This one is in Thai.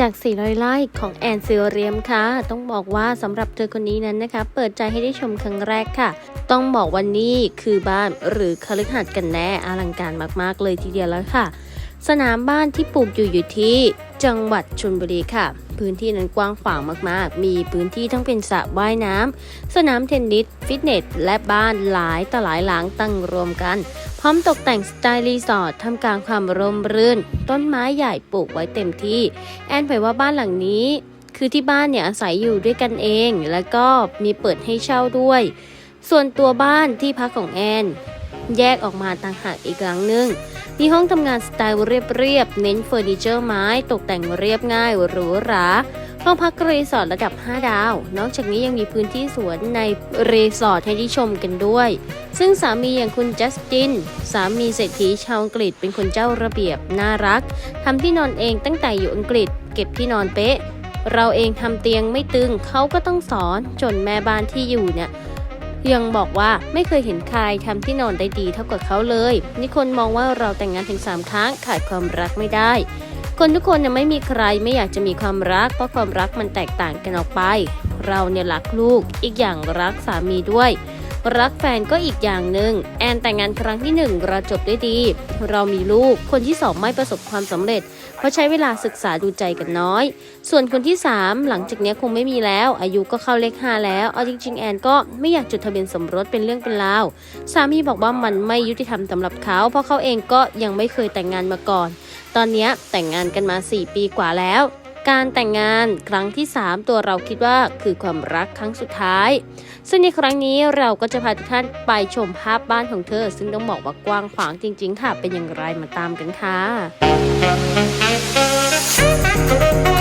จาก 400 ไร่ของแอนซิเรียมค่ะ ต้องบอกว่าสำหรับเธอคนนี้นั้นนะคะ เปิดใจให้ได้ชมครั้งแรกค่ะ ต้องบอกวันนี้คือบ้านหรือคฤหาสน์กันแน่อลังการมากๆเลยทีเดียวแล้วค่ะ สนามบ้านที่ปลูกอยู่อยู่ที่ จังหวัดชลบุรีค่ะ พื้นที่นั้นกว้างขวางมากๆ มีพื้นที่ทั้งเป็นสระว่ายน้ำ สนามเทนนิส ฟิตเนส และบ้านหลายต่อหลายหลังตั้งรวมกัน พร้อมตกแต่งสไตล์รีสอร์ททำกลางความร่มรื่น ต้นไม้ใหญ่ปลูกไว้เต็มที่ แอนเผยว่าบ้านหลังนี้ คือที่บ้านเนี่ยอาศัยอยู่ด้วยกันเอง แล้วก็มีเปิดให้เช่าด้วย ส่วนตัวบ้านที่พักของแอน แยกออกมาต่างหากอีกหลังหนึ่งมีห้องทำงานสไตล์เรียบๆ เน้นเฟอร์นิเจอร์ไม้ตกแต่งเรียบง่ายหรูหราห้องพักรีสอร์ทระดับ 5 ดาว นอกจากนี้ยังมีพื้นที่สวนในรีสอร์ทให้ได้ชมกันด้วย ซึ่งสามีอย่างคุณจัสติน สามีเศรษฐีชาวอังกฤษเป็นคนเจ้าระเบียบน่ารัก ทำที่นอนเองตั้งแต่อยู่อังกฤษ เก็บที่นอนเป๊ะ เราเองทำเตียงไม่ตึงเขาก็ต้องสอนจนแม่บ้านที่อยู่เนี่ย ยังบอกว่าไม่เคยเห็นใครทำที่นอนได้ดีเท่ากับเขาเลยนี่คนมองว่าเราแต่งงานถึง 3 ครั้งขาดความรักไม่ได้ คนทุกคนเนี่ยไม่มีใครไม่อยากจะมีความรัก เพราะความรักมันแตกต่างกันออกไป เราเนี่ยรักลูก อีกอย่างรักสามีด้วย รักแฟนก็อีกอย่างหนึ่งแอนแต่งงานครั้งที่หนึ่งเราจบด้วยดี เรามีลูกคนที่สองไม่ประสบความสำเร็จ เพราะใช้เวลาศึกษาดูใจกันน้อย ส่วนคนที่ 3 หลังจากนี้คงไม่มีแล้ว อายุก็เข้าเลข5แล้วเอาจริง ๆ แอนก็ไม่อยากจดทะเบียนสมรสเป็นเรื่องเป็นราวสามีบอกว่ามันไม่ยุติธรรมสำหรับเขา เพราะเขาเองก็ยังไม่เคยแต่งงานมาก่อน ตอนนี้แต่งงานกันมา 4 ปีกว่าแล้ว การแต่งงานครั้งที่ 3 ตัวเราคิดว่าคือความรักครั้งสุดท้าย ซึ่งในครั้งนี้เราก็จะพาทุกท่านไปชมภาพบ้านของเธอ ซึ่งต้องบอกว่ากว้างขวางจริง ๆ ค่ะ เป็นอย่างไรมาตามกันค่ะ